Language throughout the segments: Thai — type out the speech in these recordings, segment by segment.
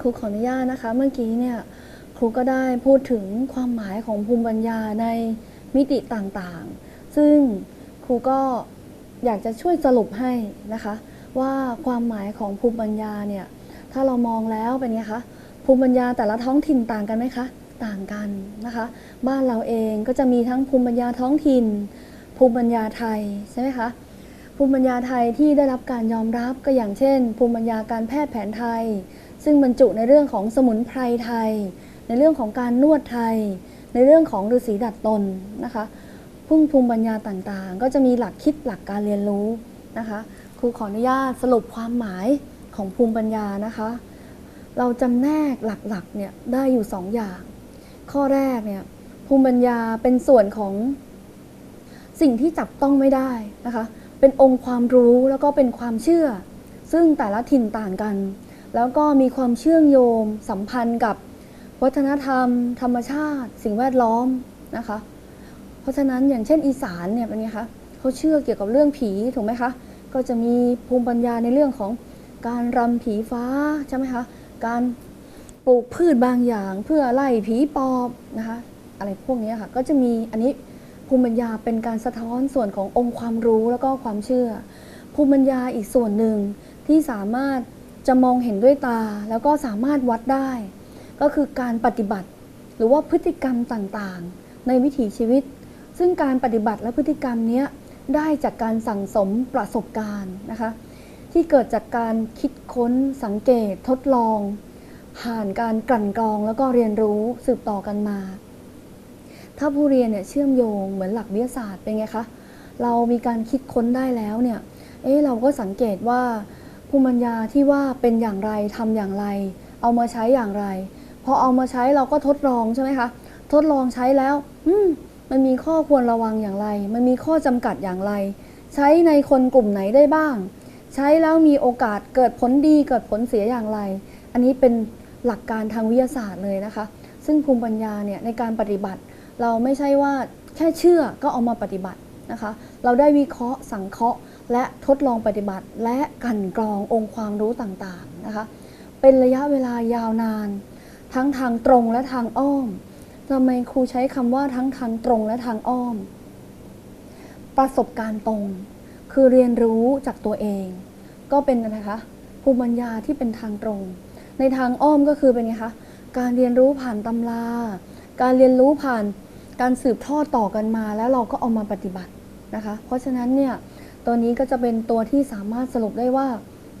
ครูขออนุญาตนะคะ เมื่อกี้เนี่ยครูก็ได้พูดถึงความหมายของภูมิปัญญาในมิติต่างๆ ซึ่งครูก็อยากจะช่วยสรุปให้นะคะ ว่าความหมายของภูมิปัญญาเนี่ยถ้าเรามองแล้วเป็นไงคะภูมิปัญญาแต่ละท้องถิ่นต่างกันไหมคะต่างกันนะคะ บ้านเราเองก็จะมีทั้งภูมิปัญญาท้องถิ่น ภูมิปัญญาไทยใช่ไหมคะภูมิปัญญาไทยที่ได้รับการยอมรับก็อย่างเช่น ภูมิปัญญาการแพทย์แผนไทย ซึ่งบรรจุในเรื่องของสมุนไพรไทย ในเรื่องของการนวดไทย ในเรื่องของฤาษีดัดตนนะคะพุ่งภูมิปัญญาต่างๆ ก็จะมีหลักคิดหลักการเรียนรู้นะคะครูขออนุญาตสรุปความหมายของภูมิปัญญานะคะ เราจำแนกหลักๆเนี่ยได้อยู่สองอย่าง ข้อแรกเนี่ยภูมิปัญญาเป็นส่วนของสิ่งที่จับต้องไม่ได้นะคะ เป็นองค์ความรู้แล้วก็เป็นความเชื่อ ซึ่งแต่ละถิ่นต่างกัน แล้วก็มีความเชื่อมโยงสัมพันธ์กับวัฒนธรรม ธรรมชาติ สิ่งแวดล้อมนะคะ เพราะฉะนั้นอย่างเช่นอีสานเนี่ยเป็นไงคะเขาเชื่อเกี่ยวกับเรื่องผีถูกไหมคะก็จะมีภูมิปัญญาในเรื่องของการรำผีฟ้าใช่ไหมคะการปลูกพืชบางอย่างเพื่อไล่ผีปอบนะคะอะไรพวกนี้ค่ะก็จะมีอันนี้ภูมิปัญญาเป็นการสะท้อนส่วนขององค์ความรู้แล้วก็ความเชื่อ ภูมิปัญญาอีกส่วนหนึ่งที่สามารถ จะมองเห็นด้วยตาแล้วก็สามารถวัดได้ ก็คือการปฏิบัติ หรือว่าพฤติกรรมต่างๆ ในวิถีชีวิต ซึ่งการปฏิบัติและพฤติกรรมนี้ได้จากการสั่งสมประสบการณ์นะคะที่เกิดจากการคิดค้นสังเกตทดลอง ผ่านการกลั่นกรองแล้วก็เรียนรู้สืบต่อกันมา ถ้าผู้เรียนเนี่ยเชื่อมโยงเหมือนหลักวิทยาศาสตร์เป็นไงคะเรามีการคิดค้นได้แล้วเนี่ยเอ๊ะเราก็สังเกตว่า ภูมิปัญญาที่ว่าเป็นอย่างไรทำอย่างไร เอามาใช้อย่างไร พอเอามาใช้เราก็ทดลองใช่ไหมคะ ทดลองใช้แล้ว อืมมันมีข้อควรระวังอย่างไร มันมีข้อจำกัดอย่างไร ใช้ในคนกลุ่มไหนได้บ้าง ใช้แล้วมีโอกาสเกิดผลดีเกิดผลเสียอย่างไร อันนี้เป็นหลักการทางวิทยาศาสตร์เลยนะคะ ซึ่งภูมิปัญญาเนี่ยในการปฏิบัติ เราไม่ใช่ว่าแค่เชื่อก็เอามาปฏิบัตินะคะ เราได้วิเคราะห์สังเคราะห์ และทดลองปฏิบัติและกันกรององค์ความรู้ต่างๆนะคะ เป็นระยะเวลายาวนาน ทั้งทางตรงและทางอ้อมทำไมครูใช้คำว่าทั้งทางตรงและทางอ้อม ประสบการณ์ตรง คือเรียนรู้จากตัวเอง ก็เป็นนะคะภูมิปัญญาที่เป็นทางตรง ในทางอ้อมก็คือเป็นไงคะการเรียนรู้ผ่านตำรา การเรียนรู้ผ่านการสืบทอดต่อกันมา แล้วเราก็เอามาปฏิบัตินะคะ เพราะฉะนั้นเนี่ย ตัวนี้ก็จะเป็นตัวที่สามารถสรุปได้ว่า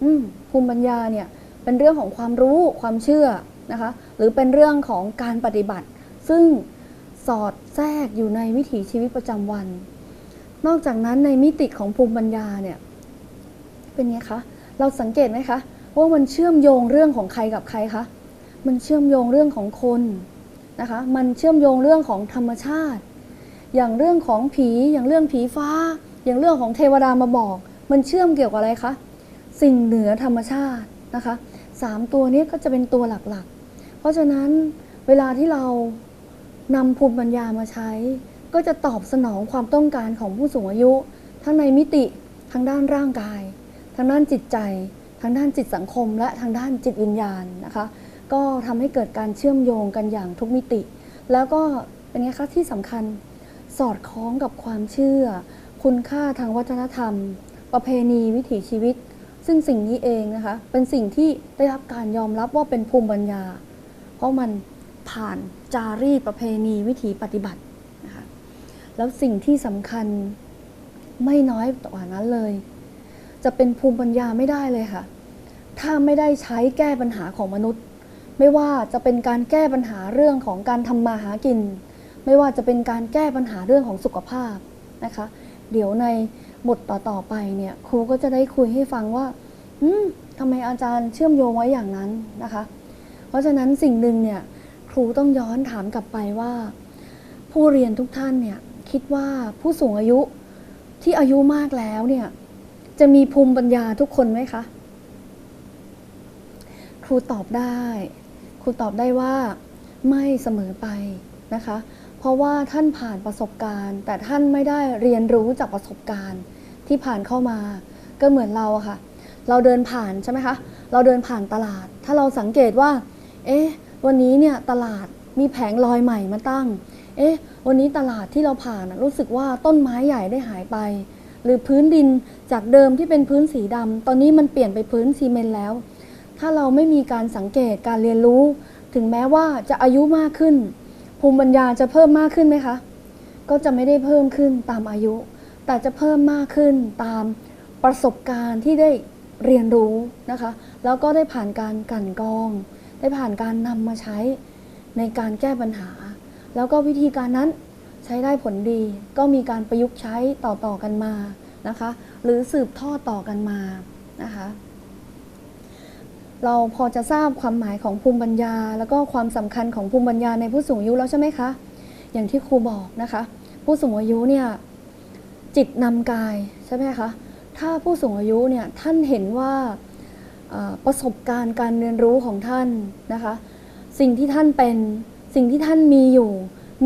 อืภูมิปัญญาเนี่ยเป็นเรื่องของความรู้ความเชื่อนะคะหรือเป็นเรื่องของการปฏิบัติ ซึ่งสอดแทรกอยู่ในวิถีชีวิตประจำวัน นอกจากนั้นในมิติของภูมิปัญญาเนี่ยเป็นไงคะเราสังเกตไหมคะว่ามันเชื่อมโยงเรื่องของใครกับใครคะมันเชื่อมโยงเรื่องของคนนะคะมันเชื่อมโยงเรื่องของธรรมชาติ อย่างเรื่องของผีอย่างเรื่องผีฟ้า อย่างเรื่องของเทวดามาบอก มันเชื่อมเกี่ยวกับอะไรคะ สิ่งเหนือธรรมชาตินะคะสามตัวนี้ก็จะเป็นตัวหลักๆ เพราะฉะนั้นเวลาที่เรานำภูมิปัญญามาใช้ ก็จะตอบสนองความต้องการของผู้สูงอายุ ทั้งในมิติทางด้านร่างกาย ทางด้านจิตใจ ทางด้านจิตสังคม และทางด้านจิตวิญญาณนะคะ ก็ทำให้เกิดการเชื่อมโยงกันอย่างทุกมิติ แล้วก็เป็นไงคะที่สำคัญสอดคล้องกับความเชื่อ คุณค่าทางวัฒนธรรม ประเพณีวิถีชีวิต ซึ่งสิ่งนี้เองนะคะ เป็นสิ่งที่ได้รับการยอมรับว่าเป็นภูมิปัญญา เพราะมันผ่านจารีตประเพณีวิถีปฏิบัตินะคะแล้วสิ่งที่สำคัญไม่น้อยกว่านั้นเลย จะเป็นภูมิปัญญาไม่ได้เลยค่ะ ถ้าไม่ได้ใช้แก้ปัญหาของมนุษย์ ไม่ว่าจะเป็นการแก้ปัญหาเรื่องของการทำมาหากิน ไม่ว่าจะเป็นการแก้ปัญหาเรื่องของสุขภาพนะคะ เดี๋ยวในบทต่อๆไปเนี่ยครูก็จะได้คุยให้ฟังว่าอืมทำไมอาจารย์เชื่อมโยงไว้อย่างนั้นนะคะ เพราะฉะนั้นสิ่งหนึ่งเนี่ยครูต้องย้อนถามกลับไปว่า ผู้เรียนทุกท่านเนี่ยคิดว่าผู้สูงอายุที่อายุมากแล้วเนี่ยจะมีภูมิปัญญาทุกคนไหมคะ ครูตอบได้ ครูตอบได้ว่าไม่เสมอไปนะคะ เพราะว่าท่านผ่านประสบการณ์ แต่ท่านไม่ได้เรียนรู้จากประสบการณ์ที่ผ่านเข้ามา ก็เหมือนเราอะค่ะ เราเดินผ่านใช่ไหมคะ เราเดินผ่านตลาด ถ้าเราสังเกตว่า เอ๊ะ วันนี้เนี่ยตลาดมีแผงลอยใหม่มาตั้ง เอ๊ะ วันนี้ตลาดที่เราผ่านรู้สึกว่าต้นไม้ใหญ่ได้หายไป หรือพื้นดินจากเดิมที่เป็นพื้นสีดำตอนนี้มันเปลี่ยนไปพื้นซีเมนต์แล้ว ถ้าเราไม่มีการสังเกตการเรียนรู้ ถึงแม้ว่าจะอายุมากขึ้น ภูมิปัญญาจะเพิ่มมากขึ้นไหมคะ ก็จะไม่ได้เพิ่มขึ้นตามอายุ แต่จะเพิ่มมากขึ้นตามประสบการณ์ที่ได้เรียนรู้นะคะ แล้วก็ได้ผ่านการกันกรอง ได้ผ่านการนำมาใช้ในการแก้ปัญหา แล้วก็วิธีการนั้นใช้ได้ผลดี ก็มีการประยุกต์ใช้ต่อๆกันมานะคะ หรือสืบทอดต่อกันมานะคะ เราพอจะทราบความหมายของภูมิปัญญา แล้วก็ความสำคัญของภูมิปัญญาในผู้สูงอายุแล้วใช่ไหมคะ อย่างที่ครูบอกนะคะ ผู้สูงอายุเนี่ยจิตนำกายใช่ไหมคะ ถ้าผู้สูงอายุเนี่ยท่านเห็นว่าประสบการณ์การเรียนรู้ของท่านนะคะ สิ่งที่ท่านเป็นสิ่งที่ท่านมีอยู่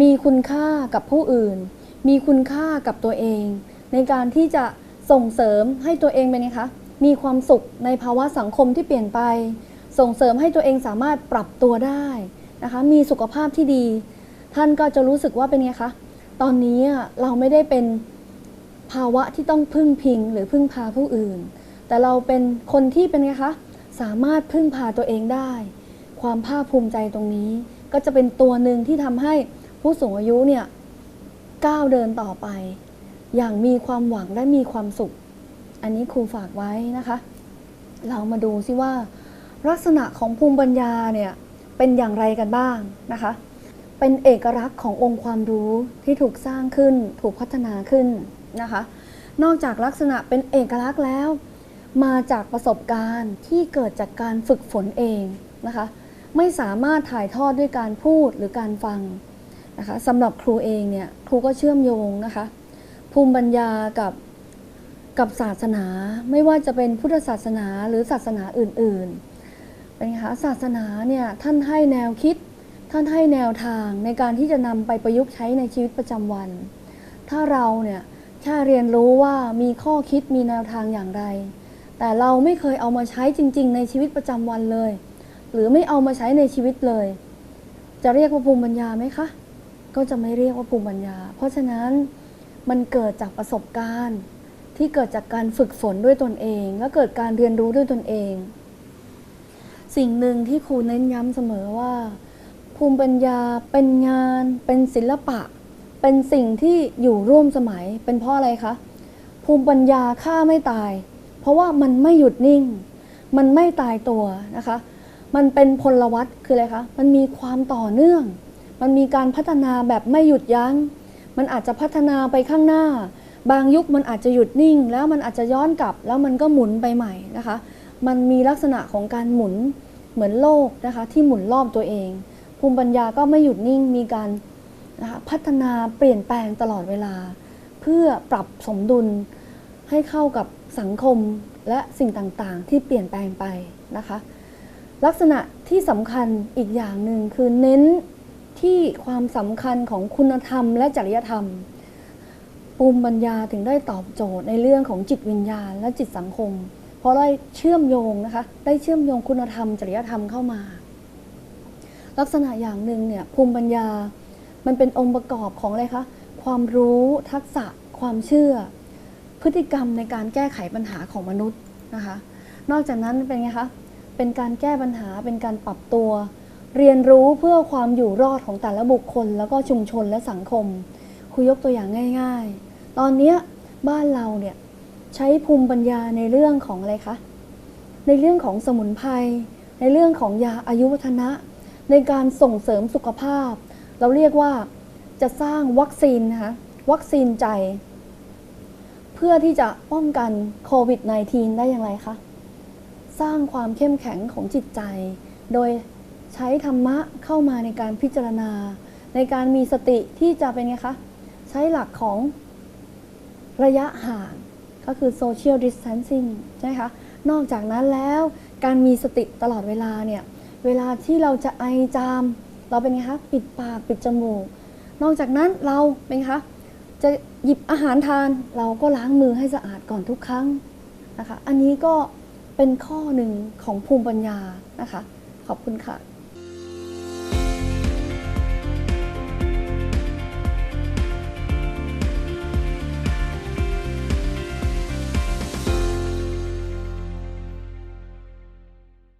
มีคุณค่ากับผู้อื่น มีคุณค่ากับตัวเอง ในการที่จะส่งเสริมให้ตัวเองเป็นไงคะ มีความสุขในภาวะสังคมที่เปลี่ยนไป ส่งเสริมให้ตัวเองสามารถปรับตัวได้นะคะมีสุขภาพที่ดี ท่านก็จะรู้สึกว่าเป็นไงคะตอนนี้เราไม่ได้เป็นภาวะที่ต้องพึ่งพิงหรือพึ่งพาผู้อื่น แต่เราเป็นคนที่เป็นไงคะสามารถพึ่งพาตัวเองได้ ความภาคภูมิใจตรงนี้ ก็จะเป็นตัวหนึ่งที่ทำให้ผู้สูงอายุเนี่ยก้าวเดินต่อไป อย่างมีความหวังและมีความสุข อันนี้ครูฝากไว้นะคะ เรามาดูซิว่า ลักษณะของภูมิปัญญาเนี่ยเป็นอย่างไรกันบ้างนะคะ เป็นเอกลักษณ์ขององค์ความรู้ที่ถูกสร้างขึ้น ถูกพัฒนาขึ้นนะคะ นอกจากลักษณะเป็นเอกลักษณ์แล้ว มาจากประสบการณ์ที่เกิดจากการฝึกฝนเองนะคะ ไม่สามารถถ่ายทอดด้วยการพูดหรือการฟังนะคะสำหรับครูเองเนี่ยครูก็เชื่อมโยงนะคะ ภูมิปัญญากับ กับศาสนาไม่ว่าจะเป็นพุทธศาสนาหรือศาสนาอื่นๆ เป็นคะศาสนาเนี่ยท่านให้แนวคิด ท่านให้แนวทางในการที่จะนำไปประยุกต์ใช้ในชีวิตประจำวัน ถ้าเราเนี่ยแค่เรียนรู้ว่ามีข้อคิดมีแนวทางอย่างไร แต่เราไม่เคยเอามาใช้จริง ๆ ในชีวิตประจำวันเลย หรือไม่เอามาใช้ในชีวิตเลย จะเรียกว่าภูมิปัญญาไหมคะ ก็จะไม่เรียกว่าภูมิปัญญา เพราะฉะนั้นมันเกิดจากประสบการณ์ ที่เกิดจากการฝึกฝนด้วยตนเอง และเกิดการเรียนรู้ด้วยตนเอง สิ่งหนึ่งที่ครูเน้นย้ำเสมอว่า ภูมิปัญญาเป็นงาน เป็นศิลปะ เป็นสิ่งที่อยู่ร่วมสมัยเป็นเพราะอะไรคะภูมิปัญญาฆ่าไม่ตาย เพราะว่ามันไม่หยุดนิ่ง มันไม่ตายตัวนะคะ มันเป็นพลวัตคืออะไรคะมันมีความต่อเนื่อง มันมีการพัฒนาแบบไม่หยุดยัง้ง มันอาจจะพัฒนาไปข้างหน้า บางยุคมันอาจจะหยุดนิ่ง แล้วมันอาจจะย้อนกลับ แล้วมันก็หมุนไปใหม่นะคะ มันมีลักษณะของการหมุนเหมือนโลกนะคะที่หมุนรอบตัวเอง ภูมิปัญญาก็ไม่หยุดนิ่งมีการนะคะพัฒนาเปลี่ยนแปลงตลอดเวลา เพื่อปรับสมดุลให้เข้ากับสังคมและสิ่งต่างๆ ที่เปลี่ยนแปลงไปนะคะ ลักษณะที่สำคัญอีกอย่างหนึ่งคือเน้นที่ความสำคัญของคุณธรรมและจริยธรรม ภูมิปัญญาถึงได้ตอบโจทย์ในเรื่องของจิตวิญญาณและจิตสังคม เพราะได้เชื่อมโยงนะคะ ได้เชื่อมโยงคุณธรรม จริยธรรมเข้ามา ลักษณะอย่างหนึ่งเนี่ยภูมิปัญญา มันเป็นองค์ประกอบของอะไรคะความรู้ทักษะ ความเชื่อ พฤติกรรมในการแก้ไขปัญหาของมนุษย์นะคะ นอกจากนั้นเป็นไงคะเป็นการแก้ปัญหาเป็นการปรับตัว เรียนรู้เพื่อความอยู่รอดของแต่ละบุคคล แล้วก็ชุมชนและสังคมครูยกตัวอย่างง่าย ๆ ตอนนี้บ้านเราเนี่ยใช้ภูมิปัญญาในเรื่องของอะไรคะ ในเรื่องของสมุนไพร ในเรื่องของยาอายุวัฒนะ ในการส่งเสริมสุขภาพ เราเรียกว่าจะสร้างวัคซีนนะคะวัคซีนใจ เพื่อที่จะป้องกันโควิด -19 ได้อย่างไรคะ สร้างความเข้มแข็งของจิตใจ โดยใช้ธรรมะเข้ามาในการพิจารณา ในการมีสติที่จะเป็นไงคะ ใช้หลักของ ระยะห่างก็คือ social distancing ใช่ไหมคะ นอกจากนั้นแล้วการมีสติตลอดเวลาเนี่ย เวลาที่เราจะไอจาม เราเป็นไงคะ ปิดปาก ปิดจมูก นอกจากนั้นเราเป็นไงคะ จะหยิบอาหารทานเราก็ล้างมือให้สะอาดก่อนทุกครั้งนะคะ อันนี้ก็เป็นข้อหนึ่งของภูมิปัญญานะคะ ขอบคุณค่ะ